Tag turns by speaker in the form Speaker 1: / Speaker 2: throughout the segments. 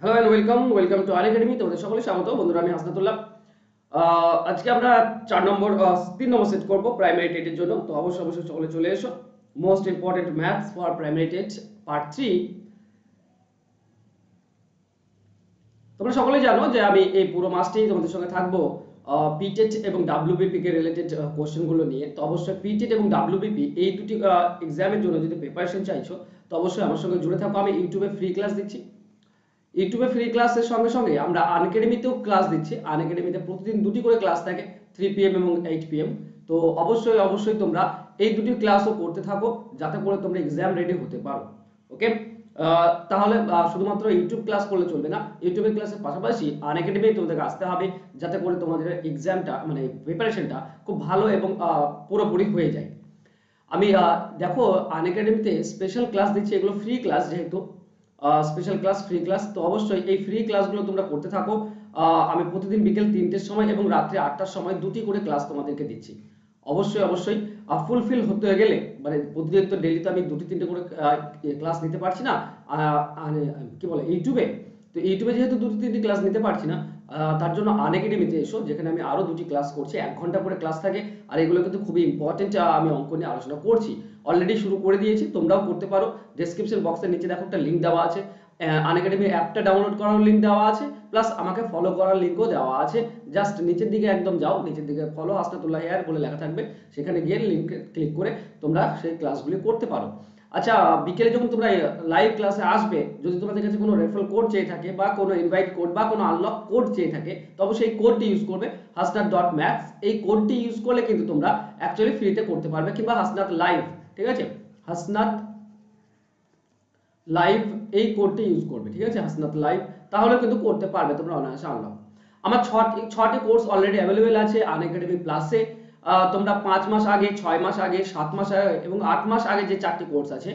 Speaker 1: Hello and welcome welcome to Unacademy তোমাদের সকলে স্বাগত। বন্ধুরা, আমি হাসনাতুল্লাহ। আজকে আমরা চার নম্বর তিন নম্বর সেট করব প্রাইমারি টেটের জন্য। তো অবশ্যই অবশ্যই সকলে চলে এসো। Most important maths for primary TET part three তোমরা সকলেই জানো যে আমি এই পুরো মাসটি তোমাদের সঙ্গে থাকব পিটেট এবং ডাব্লিউবিপি কে রিলেটেড কোশ্চেনগুলো নিয়ে। তো অবশ্যই পিটেট এবং ডাব্লিউবিপি এই দুটি এক্সামের জন্য যদি প্রিপারেশন চাইছো, তো অবশ্যই আমার সঙ্গে জুড়ে থাকো। আমি ইউটিউবে ফ্রি ক্লাস দিচ্ছি। ইউটিউবে ফ্রি ক্লাসের সঙ্গে সঙ্গে আমরা আনএকাডেমিতেও ক্লাস দিচ্ছি। আনএকাডেমিতে প্রতিদিন দুটি করে ক্লাস থাকে থ্রি পিএম এবং এইট পিএম তো অবশ্যই অবশ্যই তোমরা এই দুটি ক্লাসও করতে থাকো, যাতে করে তোমরা এক্সাম রেডি হতে পারো। ওকে তাহলে শুধুমাত্র ইউটিউব ক্লাস করলে চলবে না, ইউটিউবের ক্লাসের পাশাপাশি আনএকাডেমি তোমাদেরকে আসতে হবে, যাতে করে তোমাদের এক্সামটা মানে প্রিপারেশনটা খুব ভালো এবং পুরোপুরি হয়ে যায়। আমি দেখো আনএকাডেমিতে স্পেশাল ক্লাস দিচ্ছি, এগুলো ফ্রি ক্লাস যেহেতু স্পেশাল ক্লাস ফ্রি ক্লাস তো অবশ্যই এই ফ্রি ক্লাসগুলো তোমরা করতে থাকো। আমি প্রতিদিন বিকেল তিনটের সময় এবং রাত্রি আটটার সময় দুটি করে ক্লাস তোমাদেরকে দিচ্ছি। অবশ্যই অবশ্যই ফুলফিল হতে গেলে মানে প্রতিদিন তো ডেলি তো আমি দুটি, তিনটে করে ক্লাস নিতে পারছি না। কি বলে, ইউটিউবে। তো ইউটিউবে যেহেতু দুটি, তিনটি ক্লাস নিতে পারছি না তার জন্য আনএকাডেমিতে এসো, যেখানে আমি আরও দুটি ক্লাস করছি। এক ঘণ্টা করে ক্লাস থাকে, আর এগুলো কিন্তু খুবই ইম্পর্টেন্ট আমি অঙ্ক নিয়ে আলোচনা করছি। অলরেডি শুরু করে দিয়েছি, তোমরাও করতে পারো। ডেসক্রিপশন বক্সের নিচে দেখো একটা লিঙ্ক দেওয়া আছে। আনএকাডেমির অ্যাপটা ডাউনলোড করার লিঙ্ক দেওয়া আছে প্লাস আমাকে ফলো করার লিঙ্কও দেওয়া আছে। জাস্ট নিচের দিকে একদম যাও, নিচের দিকে ফলো হাসনাতুল্লাহ এয়ার বলে লেখা থাকবে। সেখানে গিয়ে লিঙ্ক ক্লিক করে তোমরা সেই ক্লাসগুলি করতে পারো। আচ্ছা বিকেলে যখন তোমরা লাইভ ক্লাসে আসবে, যদি তোমাদের কাছে কোনো রেফারেল কোড চেয়ে থাকে বা কোনো ইনভাইট কোড বা কোনো আনলক কোড চেয়ে থাকে, তবে সেই কোডটি ইউজ করবে হাসনাত ডট ম্যাথস এই কোডটি ইউজ করলে কিন্তু তোমরা অ্যাকচুয়ালি ফ্রিতে করতে পারবে কিংবা হাসনাত লাইভ ঠিক আছে? হাসনাত লাইভ এই ইউজ করবে, ঠিক আছে? হাসনাত লাইভ তাহলে কিন্তু করতে পারবে তোমরা অনায়াসে আনলক আমার ছটি ছটি কোর্স অলরেডি অ্যাভেলেবেল আছে প্লাসে তোমরা পাঁচ মাস আগে, ছয় মাস আগে, সাত মাস আগে এবং আট মাস আগে যে চারটি কোর্স আছে,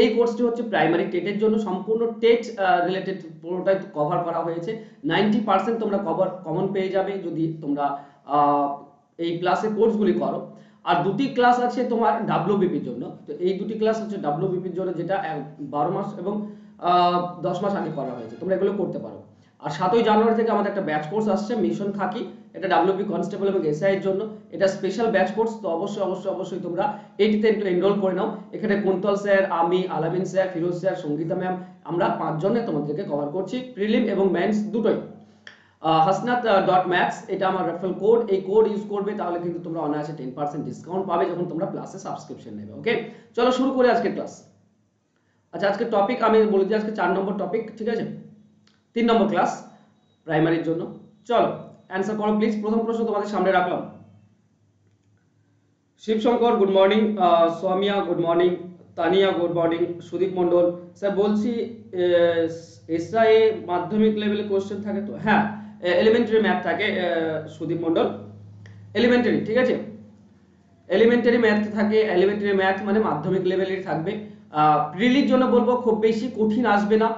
Speaker 1: এই কোর্সটি হচ্ছে প্রাইমারি টেটের জন্য সম্পূর্ণ টেট রিলেটেড পুরোটাই কভার করা হয়েছে। নাইনটি পার্সেন্ট তোমরা কভার কমন পেয়ে যাবে যদি তোমরা এই প্লাসে কোর্সগুলি করো। আর দুটি ক্লাস আছে তোমার ডাব্লিউবিপির জন্য। তো এই দুটি ক্লাস হচ্ছে ডাব্লিউবিপির জন্য যেটা বারো মাস এবং দশ মাস আগে করা হয়েছে। তোমরা এগুলো করতে পারো। আর সাতই জানুয়ারি থেকে আমাদের একটা ব্যাচ কোর্স আসছে মিশন থাকি এটা ডাব্লিউপি কনস্টেবল এবং এসআই এর জন্য। এটা স্পেশাল ব্যাচ কোর্স তো অবশ্যই অবশ্যই অবশ্যই তোমরা এইটিতে একটু এনরোল করে নাও। এখানে কুন্তল স্যার আমি Alamin sir Firoz sir Sangita ma'am আমরা পাঁচজনে তোমাদেরকে কভার করছি। প্রিলিম এবং মেন্স দুটোই। হাসনাত ডট ম্যাথস এটা আমার রেফারেল কোড এই কোড ইউজ করবে, তাহলে কিন্তু তোমরা অনায়াসে টেন পার্সেন্ট ডিসকাউন্ট পাবে যখন তোমরা প্লাসে সাবস্ক্রিপশন নেবে ওকে চলো শুরু করি আজকের ক্লাস আচ্ছা আজকে টপিক আমি বলে দিই আজকে চার নম্বর টপিক ঠিক আছে? তিন নম্বর ক্লাস প্রাইমারির জন্য। চলো অ্যান্সার করো প্লিজ প্রথম প্রশ্ন তোমাদের সামনে রাখলাম। Shibshankar good morning Somiya good morning Tania good morning Sudip Mondal. Sir, বলছি এসআই মাধ্যমিক লেভেলে কোশ্চেন থাকে তো? হ্যাঁ এলিমেন্টারি ম্যাথ থাকে সুদীপ মণ্ডল। এলিমেন্টারি ঠিক আছে? এলিমেন্টারি ম্যাথ থাকে এলিমেন্টারি ম্যাথ মানে মাধ্যমিক লেভেলের থাকবে। প্রিলির জন্য বলব খুব বেশি কঠিন আসবে না।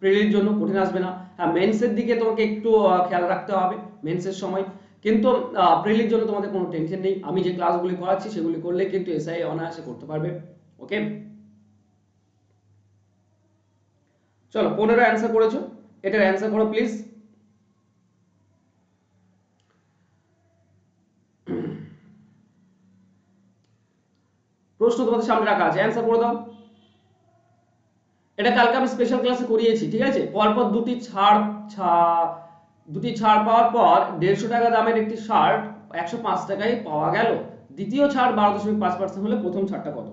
Speaker 1: প্রিলির জন্য কঠিন আসবে না। হ্যাঁ মেন্সের দিকে তোমাকে একটু খেয়াল রাখতে হবে মেন্সের সময়। কিন্তু প্রিলির জন্য তোমাদের কোনো টেনশন নেই। আমি যে ক্লাসগুলি করাচ্ছি সেগুলি করলে কিন্তু এসআই অনায়াসে করতে পারবে। ওকে চলো, পনেরো অ্যান্সার করেছ। এটার অ্যান্সার করো প্লিজ প্রশ্ন তোমাদের সামনে রাখা আছে। অ্যান্সার করে দাও। এটা কালকে আমি স্পেশাল ক্লাসে করিয়েছি, ঠিক আছে? পরপর দুটি ছাড় দুটি ছাড় পাওয়ার পর দেড়শো টাকা দামের একটি শার্ট একশো পাঁচ টাকায় পাওয়া গেল। দ্বিতীয় ছাড় বারো দশমিক পাঁচ পার্সেন্ট হলে প্রথম ছাড়টা কত?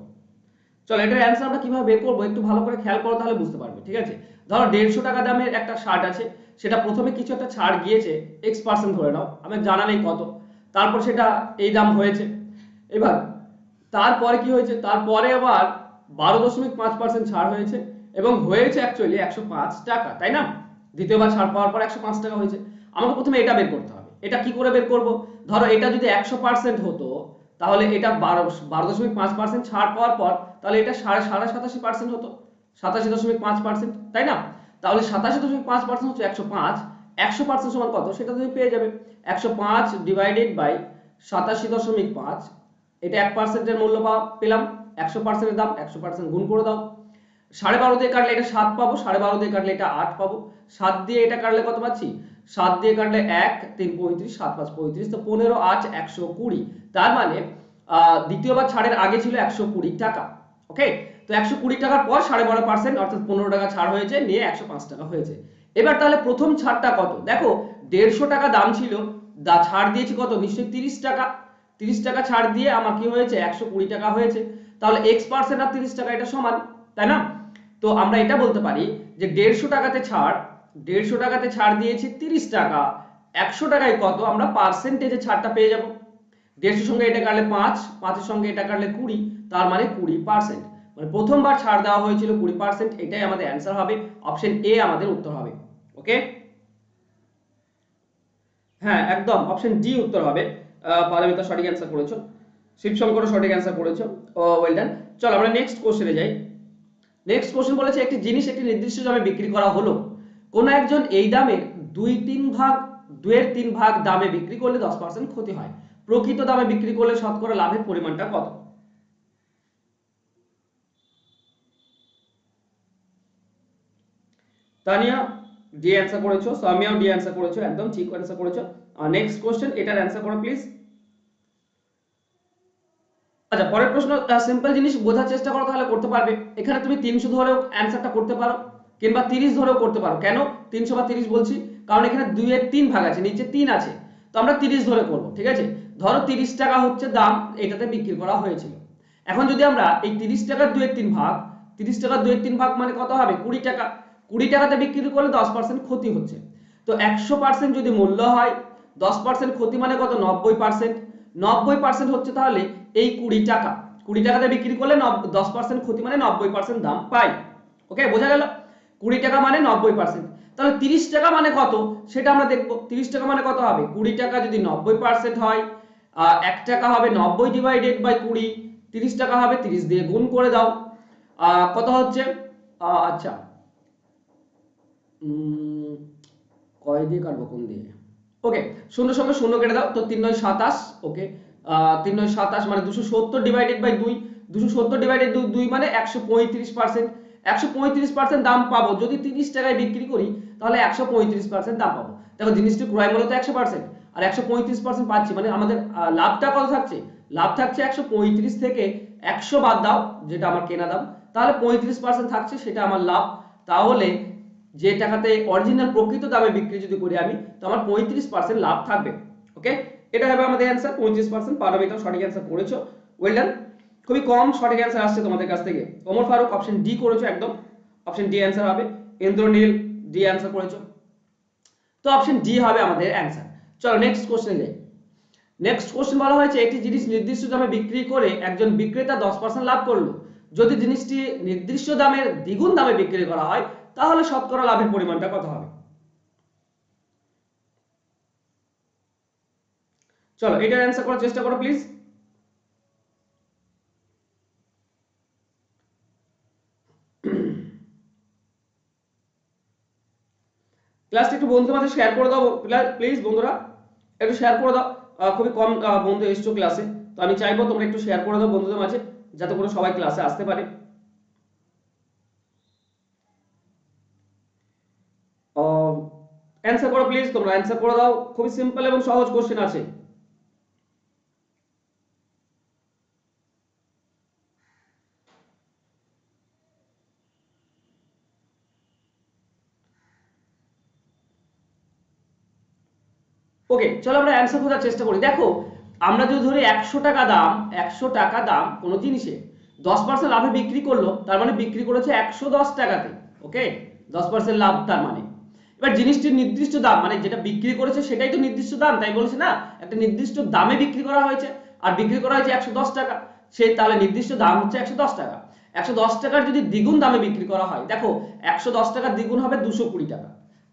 Speaker 1: চলো, এটার অ্যান্সার আমরা কীভাবে বের করব একটু ভালো করে খেয়াল করো তাহলে বুঝতে পারবে, ঠিক আছে? ধরো দেড়শো টাকা দামের একটা শার্ট আছে, সেটা প্রথমে কিছু একটা ছাড় গিয়েছে এক্স পার্সেন্ট ধরে নাও আমি জানা নেই কত, তারপর সেটা এই দাম হয়েছে। এবার তারপরে কি হয়েছে? তারপরে আবার বারো দশমিক পাঁচ পার্সেন্ট ছাড় হয়েছে এবং হয়েছে অ্যাকচুয়ালি একশো পাঁচ টাকা, তাই না? দ্বিতীয়বার ছাড় পাওয়ার পর একশো পাঁচ টাকা হয়েছে। আমাকে প্রথমে এটা বের করতে হবে। এটা কি করে বের করব? ধরো এটা যদি একশো পার্সেন্ট হতো, তাহলে এটা বারো বারো দশমিক পাঁচ পার্সেন্ট ছাড় পাওয়ার পর তাহলে এটা সাড়ে সাড়ে সাতাশি পার্সেন্ট হতো। সাতাশি দশমিক পাঁচ পার্সেন্ট তাই না? তাহলে সাতাশি দশমিক পাঁচ পার্সেন্ট হচ্ছে একশো পাঁচ। একশো পার্সেন্ট সমান কত? সেটা তুমি পেয়ে যাবে। একশো পাঁচ ডিভাইডেড বাই সাতাশি দশমিক পাঁচ এটা এক পার্সেন্টের মূল্য পেলাম। একশো পার্সেন্টের দাম, একশো পার্সেন্ট গুণ করে দাও। সাড়ে বারো দিয়ে কাটলে এটা সাত পাবো, সাড়ে বারো দিয়ে কাটলে এটা আট পাবো। সাত দিয়ে এটা কাটলে কত পাচ্ছি? সাত দিয়ে কাটলে এক, তিন পঁয়ত্রিশ, সাত পাঁচ পঁয়ত্রিশ, তো পনেরো, আট, একশো কুড়ি। তার মানে দ্বিতীয়বার ছাড়ের আগে ছিল একশো কুড়ি টাকা, ওকে? তো একশো কুড়ি টাকার পর সাড়ে বারো পার্সেন্ট অর্থাৎ পনেরো টাকা ছাড় হয়েছে, নিয়ে একশো পাঁচ টাকা হয়েছে। এবার তাহলে প্রথম ছাড়টা কত? দেখো, দেড়শো টাকা দাম ছিল, দা, ছাড় দিয়েছি কত? নিশ্চয়ই তিরিশ টাকা। তিরিশ টাকা ছাড় দিয়ে আমার কি হয়েছে? একশো কুড়ি টাকা হয়েছে। তাহলে এক্স পার্সেন্ট আর তিরিশ টাকা এটা সমান, তাই না? তো আমরা এটা বলতে পারি যে দেড়শো টাকাতে ছাড়, দেড়শো টাকাতে ছাড় দিয়েছি তিরিশ টাকা। একশো টাকায় কত? আমরা পার্সেন্টেজে ছাড়টা পেয়ে যাব। দেড়শোর সঙ্গে এটা কাটলে পাঁচ, পাঁচের সঙ্গে এটা কাটলে কুড়ি, তার মানে কুড়ি পার্সেন্ট মানে প্রথমবার ছাড় দেওয়া হয়েছিল কুড়ি পার্সেন্ট এটাই আমাদের অ্যান্সার হবে। অপশন এ আমাদের উত্তর হবে। ওকে হ্যাঁ একদম। অপশন ডি উত্তর হবে। পারমিতা সঠিক অ্যান্সার করেছ। শিবশঙ্করও সঠিক অ্যান্সার করেছ। ওয়েল ডান চলো, আমরা নেক্সট কোশ্চেনে যাই। নেক্সট কোশ্চেন বলেছে, একটি জিনিস একটি নির্দিষ্ট দামে বিক্রি করা হলো। কোনো একজন এই দামের দুই তিন ভাগ, দুয়ের তিন ভাগ দামে বিক্রি করলে দশ পার্সেন্ট ক্ষতি হয়। প্রকৃত দামে বিক্রি করলে শতকরা লাভের পরিমাণটা কত? তানিয়া ডি অ্যান্সার করেছ, সামিয়াও ডি অ্যান্সার করেছ, একদম ঠিক অ্যান্সার করেছ। নেক্সট কোশ্চেন এটার অ্যান্সার করো প্লিজ আচ্ছা পরের প্রশ্ন সিম্পল জিনিস বোঝার চেষ্টা করো, তাহলে করতে পারবে। এখানে তুমি তিনশো ধরেও অ্যান্সারটা করতে পারো, কিংবা তিরিশ ধরেও করতে পারো। কেন? তিনশো বা তিরিশ বলছি, কারণ এখানে দুইয়ের তিন ভাগ আছে, নিচে তিন আছে। তো আমরা তিরিশ ধরে করব, ঠিক আছে? ধরো তিরিশ টাকা হচ্ছে দাম, এটাতে বিক্রি করা হয়েছিল। এখন যদি আমরা এই তিরিশ টাকার দুয়ের তিন ভাগ, তিরিশ টাকার দুয়ের তিন ভাগ মানে কত হবে? কুড়ি টাকা। কুড়ি টাকাতে বিক্রি করলে দশ পার্সেন্ট ক্ষতি হচ্ছে। তো একশো পার্সেন্ট যদি মূল্য হয়, দশ পার্সেন্ট ক্ষতি মানে কত? নব্বই পার্সেন্ট নব্বই পার্সেন্ট হচ্ছে তাহলে এই কুড়ি টাকা। কুড়ি টাকাতে বিক্রি করলে দশ পার্সেন্ট ক্ষতি মানে নব্বই পার্সেন্ট দাম পাই। ওকে বোঝা গেল? কুড়ি টাকা মানে নব্বই পার্সেন্ট তাহলে তিরিশ টাকা মানে কত? সেটা আমরা দেখব। তিরিশ টাকা মানে কত হবে? কুড়ি টাকা যদি নব্বই পার্সেন্ট হয় এক টাকা হবে নব্বই ডিভাইডেড বাই কুড়ি। তিরিশ টাকা হবে তিরিশ দিয়ে গুণ করে দাও। কত হচ্ছে? আচ্ছা। কয় দিয়ে কাটবো, কোন দিয়ে? ওকে শূন্য সঙ্গে শূন্য কেটে দাও, তো তিন নয় সাতাশ ওকে তিন নয় সাতাশ মানে দুশো সত্তর ডিভাইডেড বাই দুই, দুশো সত্তর ডিভাইডেড দুই মানে একশো পঁয়ত্রিশ পার্সেন্ট একশো পঁয়ত্রিশ পার্সেন্ট দাম পাবো, যদি তিরিশ টাকায় বিক্রি করি, তাহলে একশো পঁয়ত্রিশ পার্সেন্ট দাম পাবো। দেখো জিনিসটি ক্রয় মূল্য তো একশো পার্সেন্ট আর একশো পঁয়ত্রিশ পার্সেন্ট পাচ্ছি মানে আমাদের লাভটা কত থাকছে? লাভ থাকছে একশো পঁয়ত্রিশ থেকে একশো বাদ দাও, যেটা আমার কেনা দাম, তাহলে পঁয়ত্রিশ পার্সেন্ট থাকছে, সেটা আমার লাভ, তাহলে যে টাকাতে অরিজিনাল প্রকৃত দামে বিক্রি যদি করি আমি, তো আমার পঁয়ত্রিশ পার্সেন্ট লাভ থাকবে। ওকে এটা হবে আমাদের অ্যান্সার পঁয়ত্রিশ পার্সেন্ট পারমিতাও সঠিক অ্যান্সার করেছ। ওয়েল ডান খুবই কম সঠিক অ্যান্সার আসছে তোমাদের কাছ থেকে। ওমর ফারুক অপশন ডি করেছ একদম। অপশন ডি অ্যান্সার হবে। ইন্দ্রনীল ডি অ্যান্সার করেছ। তো অপশন ডি হবে আমাদের অ্যান্সার চলো নেক্সট কোশ্চেন যাই। নেক্সট কোশ্চেন বলা হয়েছে, একটি জিনিস নির্দিষ্ট দামে বিক্রি করে একজন বিক্রেতা দশ পার্সেন্ট লাভ করল। যদি জিনিসটি নির্দিষ্ট দামের দ্বিগুণ দামে বিক্রি করা হয় তাহলে শতকরা লাভের পরিমাণটা কত হবে? চলো, এটার অ্যান্সার করার চেষ্টা করো প্লিজ ক্লাসটা একটু বন্ধুদের মাঝে শেয়ার করে দাও প্লিজ বন্ধুরা। একটু শেয়ার করে দাও। খুবই কম বন্ধু এসছো ক্লাসে তো আমি চাইব তোমরা একটু শেয়ার করে দাও বন্ধুদের মাঝে, যাতে করে সবাই ক্লাসে আসতে পারে। অ্যান্সার করো প্লিজ তোমরা অ্যান্সার করে দাও। খুবই সিম্পল এবং সহজ কোশ্চেন আছে। ওকে চলো আমরা অ্যান্সার খোঁজার চেষ্টা করি। দেখো, আমরা যদি ধরি একশো টাকা দাম, একশো টাকা দাম কোনো জিনিসে, দশ পার্সেন্ট লাভে বিক্রি করল, তার মানে বিক্রি করেছে একশো দশ টাকাতে ওকে দশ পার্সেন্ট লাভ তার মানে। এবার জিনিসটির নির্দিষ্ট দাম মানে যেটা বিক্রি করেছে সেটাই তো নির্দিষ্ট দাম, তাই বলছে না? একটা নির্দিষ্ট দামে বিক্রি করা হয়েছে, আর বিক্রি করা হয়েছে একশো দশ টাকা। সে তাহলে নির্দিষ্ট দাম হচ্ছে একশো দশ টাকা। একশো দশ টাকার যদি দ্বিগুণ দামে বিক্রি করা হয়, দেখো, একশো দশ টাকার দ্বিগুণ হবে দুশো টাকা।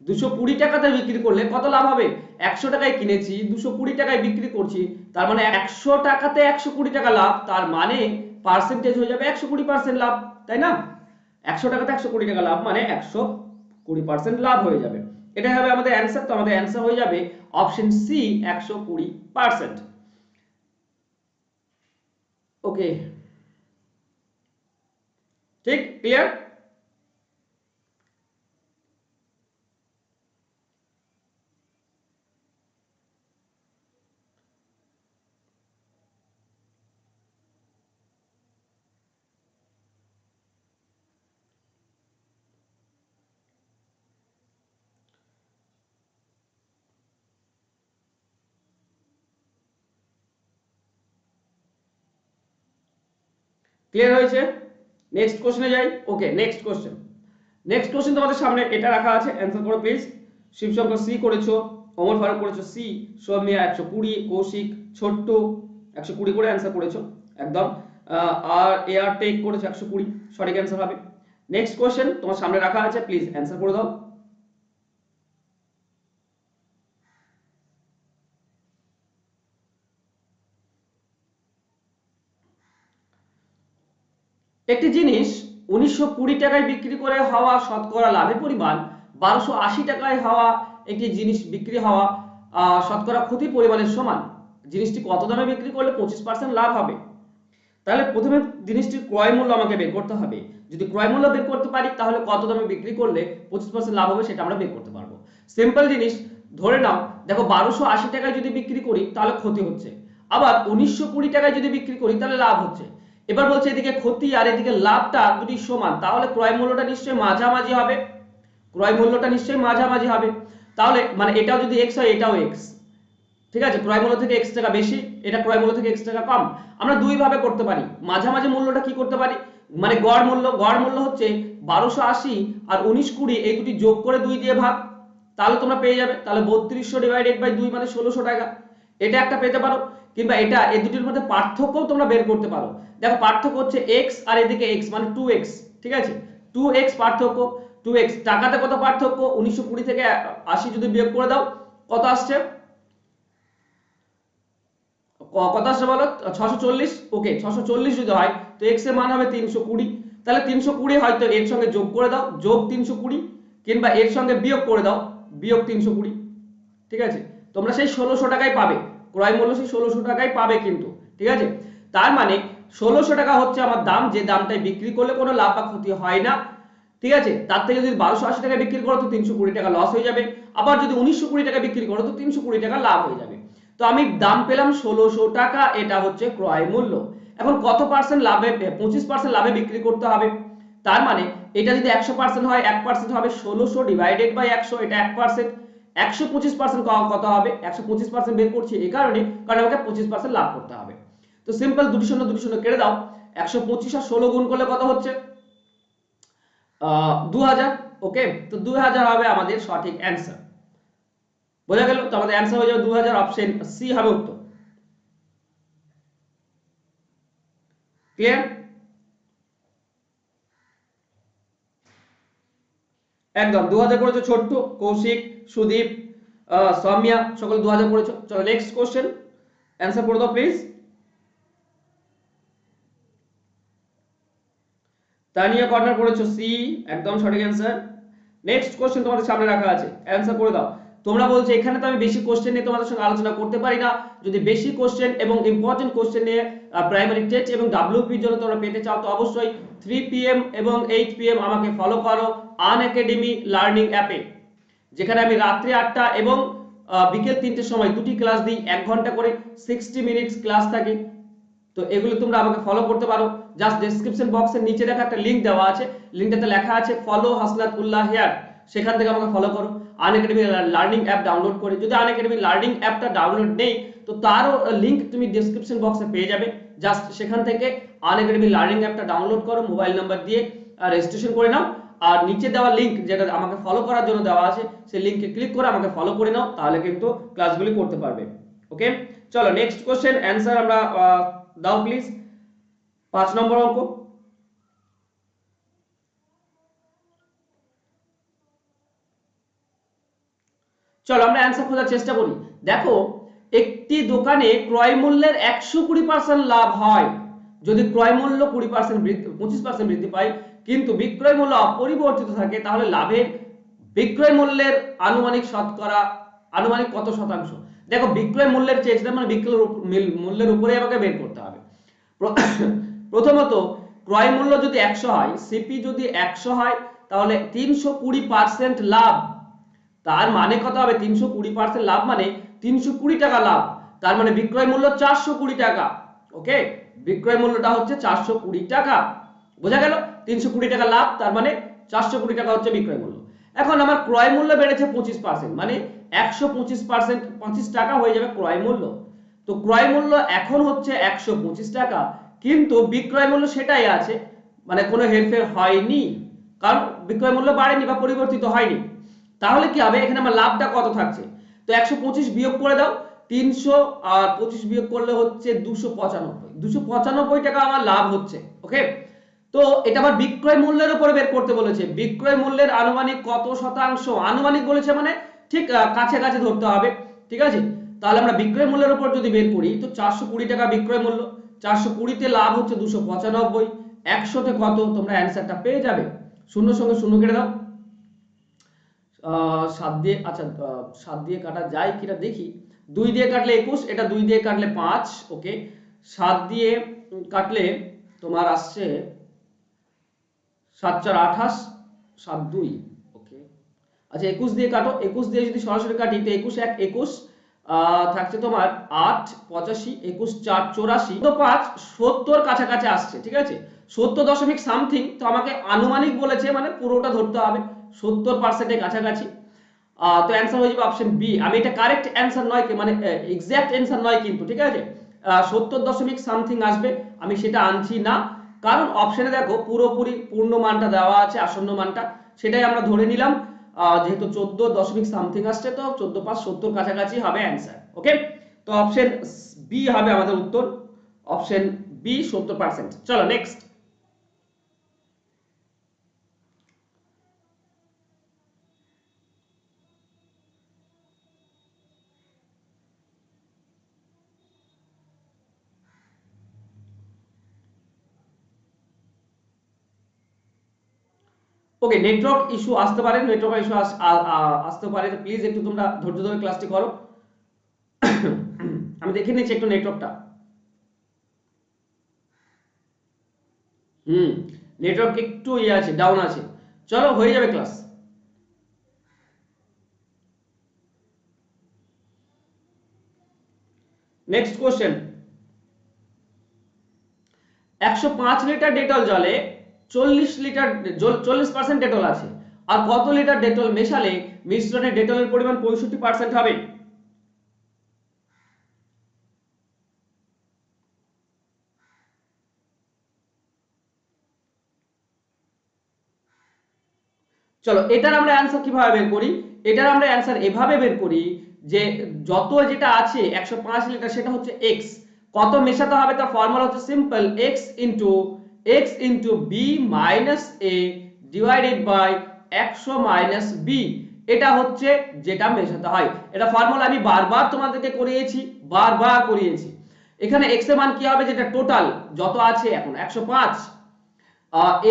Speaker 1: দুশো কুড়ি টাকাতে বিক্রি করলে কত লাভ হবে? একশো টাকায় কিনেছি, দুশো কুড়ি টাকায় বিক্রি করছি, তার মানে একশো টাকাতে একশো কুড়ি টাকা লাভ, তার মানে পার্সেন্টেজ হয়ে যাবে একশো কুড়ি পার্সেন্ট লাভ, তাই না? একশো টাকাতে একশো কুড়ি টাকা লাভ মানে একশো কুড়ি পার্সেন্ট লাভ হয়ে যাবে। এটাই হবে আমাদের অ্যান্সার তো আমাদের অ্যান্সার হয়ে যাবে অপশন সি একশো কুড়ি পার্সেন্ট ওকে ঠিক? ক্লিয়ার ক্লিয়ার হয়েছে? নেক্সট কোশ্চেনে যাই। Okay next question next question তোমাদের সামনে, এটা রাখা আছে অ্যান্সার করো প্লিজ শিবশঙ্কর সি করেছ অমর ফারুক করেছ সি সৌমিয়া একশো কুড়ি, কৌশিক ছোট্ট, একশো কুড়ি করে অ্যান্সার করেছ, একদম। আর এয়ার টেক করেছ একশো কুড়ি, সঠিক অ্যান্সার হবে। নেক্সট কোশ্চেন তোমার সামনে রাখা আছে প্লিজ অ্যান্সার করে দাও। একটি জিনিস উনিশশো কুড়ি টাকায় বিক্রি করে হওয়া শতকরা লাভের পরিমাণ, বারোশো আশি টাকায় হওয়া একটি জিনিস বিক্রি হওয়া শতকরা ক্ষতির পরিমাণের সমান। জিনিসটি কত দামে বিক্রি করলে পঁচিশ পার্সেন্ট লাভ হবে? তাহলে প্রথমে জিনিসটির ক্রয় মূল্য আমাকে বের করতে হবে। যদি ক্রয় মূল্য বের করতে পারি, তাহলে কত দামে বিক্রি করলে পঁচিশ পার্সেন্ট লাভ হবে সেটা আমরা বের করতে পারব। সিম্পল জিনিস, ধরে নাও, দেখো বারোশো আশি টাকায় যদি বিক্রি করি, তাহলে ক্ষতি হচ্ছে। আবার উনিশশো কুড়ি টাকায় যদি বিক্রি করি, তাহলে লাভ হচ্ছে। এবার বলছে এদিকে ক্ষতি আর এদিকে লাভটা দুটি সমান। তাহলে ক্রয় মূল্যটা নিশ্চয়ই মাঝামাঝি হবে। ক্রয় মূল্যটা নিশ্চয়ই মাঝামাঝি হবে। তাহলে মানে এটাও যদি এক্স হয়, এটাও এক্স ঠিক আছে? ক্রয় মূল্য থেকে এক্স টাকা বেশি, এটা ক্রয় মূল্য থেকে এক্স টাকা কম। আমরা দুই ভাবে করতে পারি। মাঝামাঝি মূল্যটা কি করতে পারি? মানে গড় মূল্য গড় মূল্য হচ্ছে বারোশো আশি আর উনিশ কুড়ি, এই দুটি যোগ করে দুই দিয়ে ভাগ। তাহলে তোমরা পেয়ে যাবে। তাহলে বত্রিশশো ডিভাইডেড বাই দুই মানে ষোলোশো টাকা। এটা একটা পেতে পারো। কিংবা এটা এই দুটির মধ্যে পার্থক্যও তোমরা বের করতে পারো। দেখো পার্থক্য হচ্ছে এক্স আর এদিকে এক্স মানে টু এক্স ঠিক আছে? টু এক্স পার্থক্য টু এক্স টাকাতে কত পার্থক্য? উনিশশো কুড়ি থেকে আশি যদি বিয়োগ করে দাও, কত আসছে? কত আসছে বলো? ছশো চল্লিশ ওকে ছশো চল্লিশ যদি হয়, তো এক্সের মান হবে তিনশো কুড়ি, তাহলে তিনশো কুড়ি হয়তো এর সঙ্গে যোগ করে দাও, যোগ তিনশো কুড়ি, কিংবা এর সঙ্গে বিয়োগ করে দাও, বিয়োগ তিনশো কুড়ি, ঠিক আছে? তোমরা সেই ষোলোশো টাকায় পাবে ক্রয় মূল্য সেই ষোলোশো টাকায় পাবে কিন্তু, ঠিক আছে? তার মানে ষোলোশো টাকা হচ্ছে আমার দাম, যে দামটায় বিক্রি করলে কোনো লাভ বা ক্ষতি হয় না। ঠিক আছে? তার থেকে যদি বারোশো আশি টাকা বিক্রি করো, তো তিনশো কুড়ি টাকা লস হয়ে যাবে। আবার যদি উনিশশো কুড়ি টাকা বিক্রি করো, তো তিনশো কুড়ি টাকা লাভ হয়ে যাবে। তো আমি দাম পেলাম ষোলোশো টাকা, এটা হচ্ছে ক্রয় মূল্য। এখন কত পার্সেন্ট লাভে পঁচিশ পার্সেন্ট লাভে বিক্রি করতে হবে? তার মানে এটা যদি একশো পার্সেন্ট হয়, এক পার্সেন্ট হবে ষোলোশো ডিভাইডেড বাই একশো, এটা এক পার্সেন্ট একশো পঁচিশ পার্সেন্ট কত হবে? একশো পঁচিশ পার্সেন্ট বের করছি এই কারণে, কারণ আমাকে পঁচিশ পার্সেন্ট লাভ করতে হবে। তো সিম্পল দুটি শূন্য দুটি শূন্য কেটে দাও। একশো পঁচিশ আর ষোলো গুণ করলে কত হচ্ছে? দু হাজার ওকে তো দু হাজার হবে আমাদের সঠিক অ্যান্সার বোঝা গেল? তো আমাদের অ্যান্সার হয়ে যাবে দু হাজার অপশন সি হবে উত্তর। ক্লিয়ার একদম, দু হাজার করেছ ছোট্ট, কৌশিক, সুদীপ সৌমিয়া, সকল দু হাজার করেছ। চলো নেক্সট কোশ্চেন অ্যান্সার করে দাও প্লিজ তানিয়া কর্নার করেছ সি একদম সঠিক অ্যান্সার নেক্সট কোশ্চেন তোমাদের সামনে রাখা আছে অ্যান্সার করে দাও। তোমরা বলছো, এখানে তো আমি বেশি কোশ্চেন নিয়ে তোমাদের সঙ্গে আলোচনা করতে পারি না। যদি বেশি কোশ্চেন এবং ইম্পর্টেন্ট কোশ্চেন নিয়ে প্রাইমারি টেস্ট এবং ডাব্লিউপির জন্য তোমরা পেতে চাও, তো অবশ্যই থ্রি পিএম এবং এইট পিএম আমাকে ফলো করো আন একাডেমি লার্নিং অ্যাপে যেখানে আমি রাত্রি আটটা এবং বিকেল তিনটের সময় দুটি ক্লাস দিই, এক ঘণ্টা করে সিক্সটি মিনিটস ক্লাস থাকে। তো এগুলো তোমরা আমাকে ফলো করতে পারো। জাস্ট ডেসক্রিপশন বক্সের নিচে দেখা একটা লিঙ্ক দেওয়া আছে। লিংকটাতে লেখা আছে ফলো হাসনাত উল্লাহ হেয়ার সেখান থেকে আমাকে ফলো করো। Unacademy learning app download করে। যদি আন একাডেমি লার্নিং অ্যাপটা ডাউনলোড নেই, তো তারও লিঙ্ক তুমি ডেসক্রিপশন বক্সে পেয়ে যাবে। জাস্ট সেখান থেকে আন একাডেমি লার্নিং অ্যাপটা ডাউনলোড করো মোবাইল নাম্বার দিয়ে রেজিস্ট্রেশন করে নাও। আর নিচে দেওয়া লিঙ্ক যেটা আমাকে ফলো করার জন্য দেওয়া আছে, সেই লিংকে ক্লিক করে আমাকে ফলো করে নাও, তাহলে কিন্তু ক্লাসগুলি করতে পারবে। ওকে চলো নেক্সট কোশ্চেন অ্যান্সার আমরা দাও প্লিজ পাঁচ নম্বর অঙ্ক। চলো আমরা অ্যান্সার খোঁজার চেষ্টা করি। দেখো, একটি দোকানে ক্রয় মূল্যের একশো কুড়ি পার্সেন্ট লাভ হয়। যদি ক্রয় মূল্য কুড়ি পার্সেন্ট পঁচিশ পার্সেন্ট বৃদ্ধি পায়, কিন্তু বিক্রয় মূল্য অপরিবর্তিত থাকে, তাহলে লাভের বিক্রয় মূল্যের আনুমানিক শতকরা, আনুমানিক কত শতাংশ? দেখো বিক্রয় মূল্যের চেয়েছিলাম মানে বিক্রয় মূল্যের উপরে আমাকে বের করতে হবে। প্রথমত, ক্রয় মূল্য যদি একশো হয় সিপি যদি একশো হয়, তাহলে তিনশো কুড়ি পার্সেন্ট লাভ। তার মানে কত হবে? তিনশো কুড়ি পার্সেন্ট লাভ মানে তিনশো কুড়ি টাকা লাভ। তার মানে বিক্রয় মূল্য চারশো কুড়ি টাকা। ওকে বিক্রয় মূল্যটা হচ্ছে চারশো কুড়ি টাকা। বোঝা গেল? তিনশো কুড়ি টাকা লাভ, তার মানে চারশো কুড়ি টাকা হচ্ছে বিক্রয় মূল্য। এখন আমার ক্রয় মূল্য বেড়েছে পঁচিশ পার্সেন্ট মানে একশো পঁচিশ পার্সেন্ট, পঁচিশ টাকা হয়ে যাবে ক্রয় মূল্য। তো ক্রয় মূল্য এখন হচ্ছে একশো পঁচিশ টাকা, কিন্তু বিক্রয় মূল্য সেটাই আছে মানে কোনো হেরফের হয়নি, কারণ বিক্রয় মূল্য বাড়েনি বা পরিবর্তিত হয়নি। তাহলে কি হবে? এখানে আমার লাভটা কত থাকছে? তো একশো পঁচিশ বিয়োগ করে দাও, তিনশো আর পঁচিশ বিয়োগ করলে হচ্ছে দুশো পঁচানব্বই। দুশো পঁচানব্বই টাকা আমার লাভ হচ্ছে, ওকে? তো এটা আবার বিক্রয় মূল্যের উপরে বের করতে বলেছে। বিক্রয় মূল্যের আনুমানিক কত শতাংশ? আনুমানিক বলেছে মানে ঠিক কাছে কাছে ধরতে হবে, ঠিক আছে? তাহলে আমরা বিক্রয় মূল্যের উপর যদি বের করি, তো চারশো কুড়ি টাকা বিক্রয় মূল্য। চারশো কুড়িতে লাভ হচ্ছে দুশো পঁচানব্বই। একশোতে কত? তোমরা অ্যান্সারটা পেয়ে যাবে। শূন্য সঙ্গে শূন্য কেটে দাও। সাত দিয়ে আচ্ছা সাত দিয়ে কাটা যায় কিনা দেখি। দুই দিয়ে কাটলে একুশ, এটা দুই দিয়ে কাটলে পাঁচ, ওকে? সাত দিয়ে কাটলে তোমার আসছে সাত চার আঠাশ, সাত দুই। আচ্ছা একুশ দিয়ে কাটো, একুশ দিয়ে যদি সরাসরি কাটি, তো একুশ এক, একুশ থাকছে তোমার আট, পঁচাশি, একুশ চার, চৌরাশি, তো পাঁচ, সত্তর কাছাকাছি আসছে, ঠিক আছে? সত্তর দশমিক সামথিং, তো আমাকে আনুমানিক বলেছে মানে পুরোটা ধরতে হবে, সত্তর পার্সেন্টের কাছাকাছি। তো অ্যান্সার হয়ে যাবে অপশন বি আমি এটা কারেক্ট অ্যান্সার নয় মানে এক্স্যাক্ট অ্যান্সার নয় কিন্তু, ঠিক আছে? সত্তর দশমিক সামথিং আসবে, আমি সেটা আনছি না। কারণ অপশনে দেখো, পুরোপুরি পূর্ণ মানটা দেওয়া আছে, আসন্ন মানটা, সেটাই আমরা ধরে নিলাম। যেহেতু চোদ্দ দশমিক সামথিং আসছে তো, চোদ্দ পাঁচ সত্তর কাছাকাছি হবে অ্যান্সার ওকে তো অপশন বি হবে আমাদের উত্তর অপশন বি সত্তর পার্সেন্ট চলো নেক্সট ওকে নেটওয়ার্ক ইস্যু আসতে পারে নেটওয়ার্ক ইস্যু আসতে পারে। প্লিজ একটু তোমরা ধৈর্য ধরে ক্লাসটি করো। আমি দেখে নিচ্ছি একটু নেটওয়ার্কটা হুম নেটওয়ার্ক একটু ইয়ে আছে ডাউন আছে। চলো, হয়ে যাবে ক্লাস নেক্সট কোশ্চেন একশো পাঁচ লিটার ডেটল জলে চল্লিশ লিটার চল্লিশ পার্সেন্ট ডেটল আছে। আর কত লিটার ডেটল মেশালে মিশ্রণে ডেটলের পরিমাণ পঁয়ষট্টি পার্সেন্ট হবে? চলো, এটার আমরা অ্যান্সার কীভাবে বের করি? এটার আমরা অ্যান্সার এভাবে বের করি যে যত যেটা আছে, একশো পাঁচ লিটার, সেটা হচ্ছে এক্স কত মেশাতে হবে তার ফর্মুলা হচ্ছে simple X into x into b minus a divided by 100 minus b, এটা হচ্ছে যেটা মেশাতে হয়। এটা ফর্মুলা আমি বারবার তোমাদেরকে করিয়েছি, বারবার করিয়েছি। এখানে x এর মান কি হবে? যেটা টোটাল যত আছে এখন 105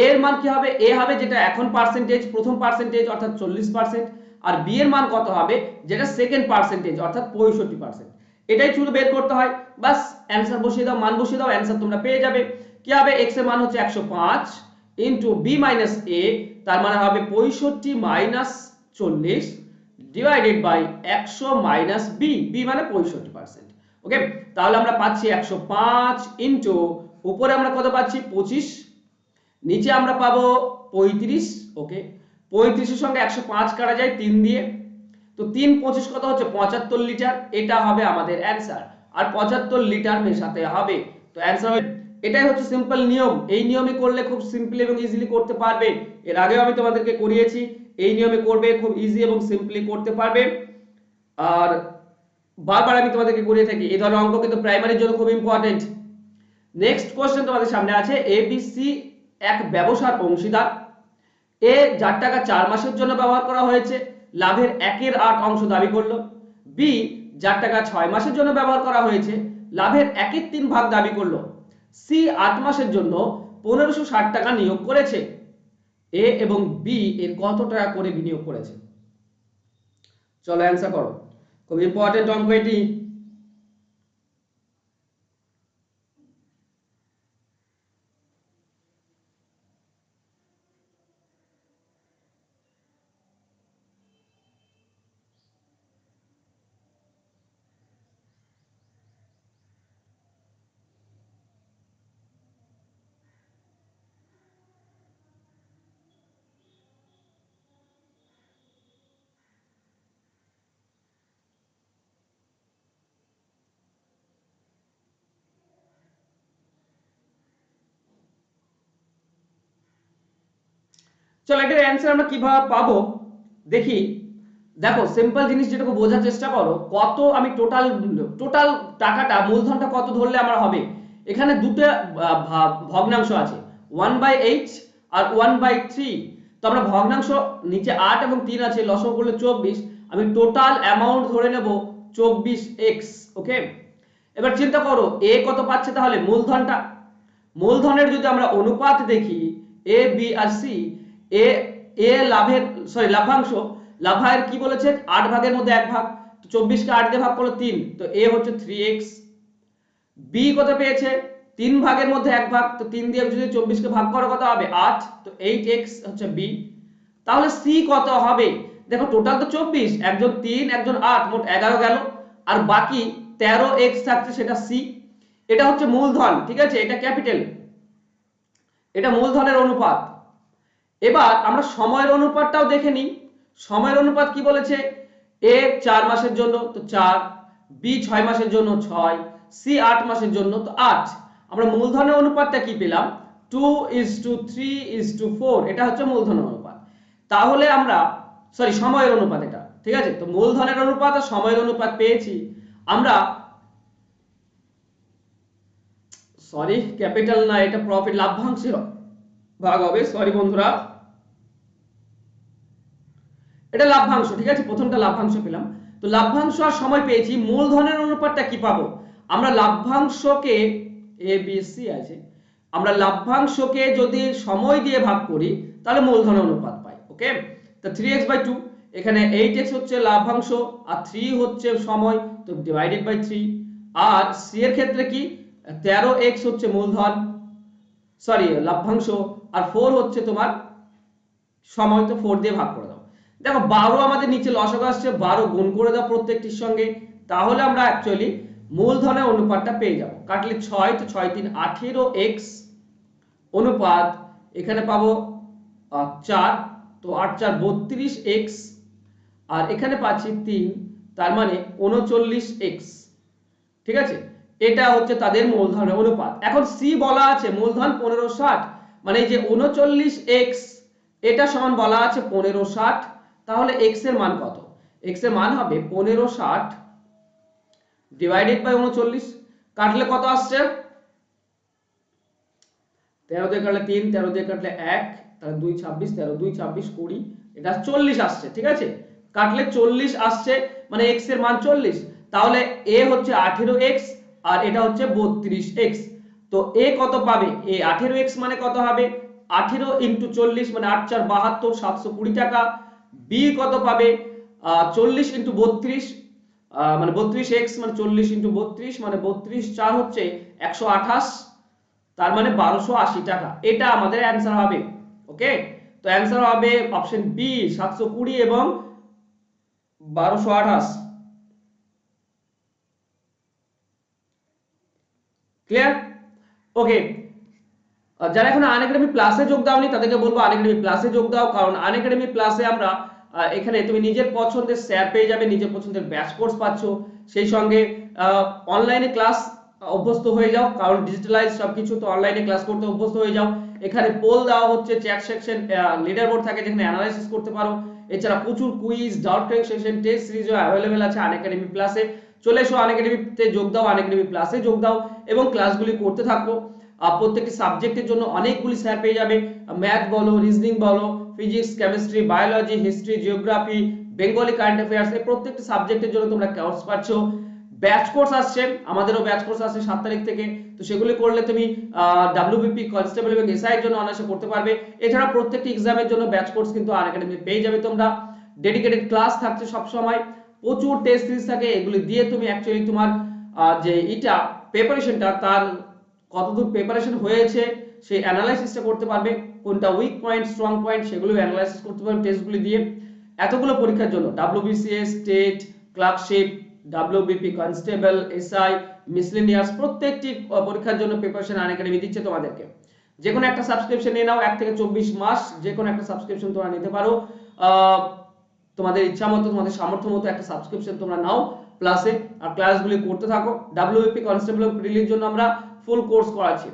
Speaker 1: এর মান কি হবে? a হবে যেটা এখন পার্সেন্টেজ প্রথম পার্সেন্টেজ অর্থাৎ 40% আর b এর মান কত হবে? যেটা সেকেন্ড পার্সেন্টেজ অর্থাৎ 65% এটাই শুধু বের করতে হয়। বাস অ্যানসার বসিয়ে দাও, মান বসিয়ে দাও অ্যানসার তোমরা পেয়ে যাবে। কি হবে? x এর মান হচ্ছে 105 ইনটু b মাইনাস a, তার মানে হবে 65 minus 40 divided by 100 minus b b মানে 65% ওকে তাহলে আমরা পাচ্ছি 105 ইনটু উপরে আমরা কত পাচ্ছি? 25 নিচে আমরা পাবো 35 ওকে 35 এর সঙ্গে 105 কাটা যায় 3 দিয়ে, তো 3 25 কত হচ্ছে? 75 লিটার এটা হবে আমাদের অ্যানসার আর 75 লিটার মেশাতে হবে, তো অ্যানসার হবে এটাই হচ্ছে সিম্পল নিয়ম। এই নিয়মে করলে খুব সিম্পলি এবং ইজিলি করতে পারবে। এর আগেও আমি তোমাদেরকে করিয়েছি, এই নিয়মে করবে, খুব ইজি এবং সিম্পলি করতে পারবে। আর বারবার আমি তোমাদেরকে করিয়ে থাকি, এই ধরনের অঙ্ক কিন্তু প্রাইমারির জন্য খুব ইম্পর্টেন্ট নেক্সট কোশ্চেন তোমাদের সামনে আছে এবিসি এক ব্যবসার অংশীদার। এ যার টাকা চার মাসের জন্য ব্যবহার করা হয়েছে, লাভের একের আট অংশ দাবি করল। বি যার টাকা ছয় মাসের জন্য ব্যবহার করা হয়েছে, লাভের একের তিন ভাগ দাবি করল। সি আট মাসের জন্য পনেরোশো ষাট টাকা নিয়োগ করেছে। এ এবং বি এর কত টাকা করে বিনিয়োগ করেছে? চলো অ্যান্সার করো। খুব ইম্পর্টেন্ট অঙ্ক এটি। চলো এটার অ্যান্সার আমরা কীভাবে পাবো? দেখি। দেখো সিম্পল জিনিস যেটুকু বোঝার চেষ্টা করো, কত আমি টোটাল টোটাল টাকাটা, মূলধনটা কত ধরলে আমার হবে? এখানে দুটো ভগ্নাংশ আছে। ওয়ান বাই এইট আর ওয়ান বাই থ্রি তো আমরা ভগ্নাংশ নিচে আট এবং তিন আছে লসও করলে চব্বিশ। আমি টোটাল অ্যামাউন্ট ধরে নেব চব্বিশ এক্স ওকে এবার চিন্তা করো এ কত পাচ্ছে তাহলে? মূলধনটা। মূলধনের যদি আমরা অনুপাত দেখি এ বি আর সি এ এ লাভের সরি লাভাংশ, লাভায়ের কি বলেছে? আট ভাগের মধ্যে এক ভাগ চব্বিশকে আট দিয়ে ভাগ করল তিন, তো এ হচ্ছে থ্রি এক্স বি কত পেয়েছে? তিন ভাগের মধ্যে এক ভাগ, তো তিন দিয়ে যদি চব্বিশকে ভাগ করো কত হবে? আট, তো এইট এক্স হচ্ছে বি তাহলে সি কত হবে? দেখো টোটাল তো চব্বিশ একজন তিন একজন আট, মোট এগারো গেল, আর বাকি তেরো এক্স থাকছে সেটা সি এটা হচ্ছে মূলধন, ঠিক আছে? এটা ক্যাপিটাল। এটা মূলধনের অনুপাত। এবার আমরা সময়ের অনুপাতটাও দেখে নিই। সময়ের অনুপাত কি বলেছে? এ চার মাসের জন্য তো চার, বি ছয় মাসের জন্য ছয়, সি আট মাসের জন্য তো আট। আমরা মূলধনের অনুপাতটা কি পেলাম? Two is two three is two four, এটা হচ্ছে মূলধনের অনুপাত। তাহলে আমরা, সরি, সময়ের অনুপাত এটা, ঠিক আছে? তো মূলধনের অনুপাত আর সময়ের অনুপাত পেয়েছি। আমরা, সরি, ক্যাপিটাল না, এটা প্রফিট লাভ্যাংশ ভাগ হবে সরি বন্ধুরা। এটা লাভ্যাংশ, ঠিক আছে? প্রথমটা লাভ্যাংশ পেলাম। তো লাভ্যাংশ আর সময় পেয়েছি, মূলধনের অনুপাতটা কি পাবো? আমরা লাভ্যাংশকে এ বি সি আছে। আমরা লাভ্যাংশকে যদি সময় দিয়ে ভাগ করি, তাহলে মূলধন অনুপাত পাই ওকে তো থ্রি এক্স বাই টু এখানে এইট এক্স হচ্ছে লাভ্যাংশ, আর থ্রি হচ্ছে সময়, তো ডিভাইডেড বাই থ্রি আর সি এর ক্ষেত্রে কি? তেরো এক্স হচ্ছে মূলধন সরি লাভ্যাংশ, আর ফোর হচ্ছে তোমার সময়, তো ফোর দিয়ে ভাগ করে দাও। দেখো, বারো আমাদের নিচে লসক আসছে, বারো গুণ করে দাও প্রত্যেকটির সঙ্গে, তাহলে আমরা অ্যাকচুয়ালি মূলধনের অনুপাতটা পেয়ে যাব। কাটলে ছয়, তো ছয় তিন আঠেরো এক্স অনুপাত, এখানে পাবো চার, তো আট চার বত্রিশ এক্স আর এখানে পাচ্ছি তিন, তার মানে উনচল্লিশ এক্স ঠিক আছে? এটা হচ্ছে তাদের মূলধনের অনুপাত। এখন সি বলা আছে, মূলধন পনেরো ষাট মানে যে উনচল্লিশ এক্স এটা সমান বলা আছে পনেরো ষাট। তাহলে এক্সের মান কত? এক্সের মান হবে পনেরো ষাট ডিভাইডেড বাই উনচল্লিশ। কাটলে কত আসছে? তেরো দিয়ে কাটলে তিন, তেরো দিয়ে কাটলে এক, তাহলে দুই ছাব্বিশ, তেরো, দুই ছাব্বিশ, কুড়ি, এটা চল্লিশ আসছে, ঠিক আছে? কাটলে চল্লিশ আসছে মানে এক্সের মান চল্লিশ। তাহলে এ হচ্ছে আঠেরো এক্স আর এটা হচ্ছে বত্রিশ এক্স তো এ কত পাবে? এ আঠেরো এক্স মানে কত হবে? আঠেরো ইন্টু চল্লিশ মানে আট চার বাহাত্তর, সাতশো কুড়ি টাকা। বি কত পাবে? চল্লিশ ইন্টু বত্রিশ মানে বত্রিশ এক্স মানে চল্লিশ ইন্টু বত্রিশ মানে বত্রিশ চার হচ্ছে একশো আঠাশ, তার মানে বারোশো আশি টাকা। এটা আমাদের অ্যান্সার হবে ওকে তো অ্যান্সার হবে অপশন বি সাতশো কুড়ি এবং বারোশো আঠাশ। ক্লিয়ার ওকে যারা এখন আনএকাডেমি প্লাসে যোগ দাওনি, তাদেরকে বলব আনএকাডেমি প্লাসে যোগ দাও। কারণ আনএকাডেমি প্লাসে আমরা এখানে তুমি নিজের পছন্দের স্যার পেয়ে যাবে, নিজের পছন্দের ব্যাচ কোর্স পাচ্ছ। সেই সঙ্গে অনলাইনে ক্লাস অভ্যস্ত হয়ে যাও। কারণ ডিজিটালাইজ সবকিছু তো অনলাইনে ক্লাস করতে অভ্যস্ত হয়ে যাও। এখানে পোল দেওয়া হচ্ছে চ্যাট সেকশন লিডার বোর্ড থাকে যেখানে অ্যানালাইসিস করতে পারো। এছাড়া প্রচুর quiz doubt clear session test সিরিজও available আছে আনএকাডেমি প্লাসে চলে এসো আনএকাডেমিতে যোগ দাও আনএকাডেমি প্লাসে যোগ দাও এবং ক্লাসগুলি করতে থাকো। প্রত্যেকটি সাবজেক্টের জন্য অনেকগুলি স্যার পেয়ে যাবে। ম্যাথ বলো রিজনিং বলো physics chemistry biology history geography Bengali current affairs এই প্রত্যেকটি সাবজেক্টের জন্য তোমরা কোর্স পাচ্ছ। ব্যাচ কোর্স আসছে, আমাদেরও ব্যাচ কোর্স আসছে সাত তারিখ থেকে। তো সেগুলি করলে তুমি ডাব্লিউবিপি কনস্টেবল এবং এসআই এর জন্য অনায়াসে করতে পারবে। এছাড়া প্রত্যেকটি এক্সামের জন্য ব্যাচ কোর্স কিন্তু আনএকাডেমি পেয়ে যাবে তোমরা। ডেডিকেটেড ক্লাস থাকছে সব সময় প্রচুর টেস্ট সিরিজ থাকে, এগুলি দিয়ে তুমি অ্যাকচুয়ালি তোমার যে এটা প্রিপারেশনটা তার কতদূর প্রিপারেশন হয়েছে সেই অ্যানালাইসিসটা করতে পারবে, কোনটা উইক পয়েন্ট স্ট্রং পয়েন্ট সেগুলো অ্যানালাইসিস করতে পারবে টেস্টগুলি দিয়ে। এতগুলো পরীক্ষার জন্য WBCS state clerkship WBP constable SI miscellaneous প্রত্যেকটি পরীক্ষার জন্য প্রিপারেশন আনএকাডেমি দিচ্ছে তোমাদেরকে। যে কোনো একটা সাবস্ক্রিপশন নিয়ে নাও, এক থেকে চব্বিশ মাস যে কোনো একটা সাবস্ক্রিপশন তোমরা নিতে পারো। তোমাদের ইচ্ছা মতো, তোমাদের সামর্থ্য মতো একটা সাবস্ক্রিপশন তোমরা নাও প্লাসে আর ক্লাসগুলি করতে থাকো। ডাব্লিউপি কনস্টেবল প্রিলির জন্য আমরা ফুল কোর্স করাচ্ছি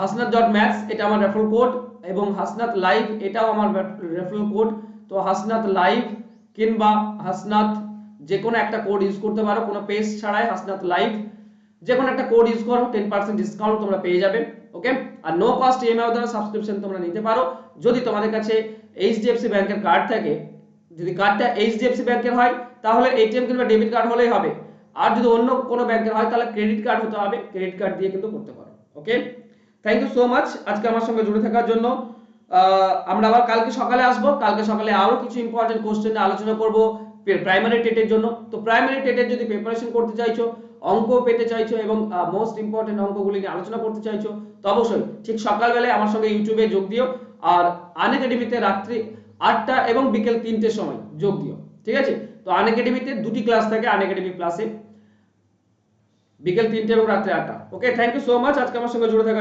Speaker 1: হাসনাত ডট ম্যাথস এটা আমার রেফারেল কোড এবং হাসনাত লাইভ, এটাও আমার রেফারেল কোড তো হাসনাত লাইভ কিংবা হাসনাত যে কোনো একটা কোড ইউজ করতে পারো, কোনো পেজ ছাড়াই হাসনাত লাইভ। যে কোনো একটা কোড ইউজ করো টেন পার্সেন্ট ডিসকাউন্ট তোমরা পেয়ে যাবে ওকে আর নো কস্ট ইএমআই দ্বারা সাবস্ক্রিপশন তোমরা নিতে পারো। যদি তোমাদের কাছে এইচডিএফসি ব্যাংকের কার্ড থাকে, যদি কার্ডটা এইচডিএফসি ব্যাংকের হয়, তাহলে এটিএম কিংবা ডেবিট কার্ড হলেই হবে। আর যদি অন্য কোনো ব্যাংকের হয়, তাহলে ক্রেডিট কার্ড হতে হবে। ক্রেডিট কার্ড দিয়ে কিন্তু করতে পারো okay thank you so much আজকে আমার সঙ্গে জুড়ে থাকার জন্য আমরা আবার কালকে সকালে আসব। কালকে সকালে আরও কিছু ইম্পর্টেন্ট কোশ্চেন আলোচনা করব প্রাইমারি টেটের জন্য। তো প্রাইমারি টেটের যদি প্রিপারেশন করতে চাইছো, অঙ্ক পেতে চাইছো এবং মোস্ট ইম্পর্টেন্ট অঙ্কগুলি নিয়ে আলোচনা করতে চাইছো, তো অবশ্যই ঠিক সকালবেলায় আমার সঙ্গে ইউটিউবে যোগ দিও। আর আন একাডেমিতে রাত্রি আটটা এবং বিকেল তিনটের সময় যোগ দিও, ঠিক আছে? তো আন একাডেমিতে দুটি ক্লাস থাকে আন একাডেমি ক্লাসে বিকেল তিনটে এবং রাত্রে আটটা okay thank you so much আজকে আমার সঙ্গে জুড়ে থাকার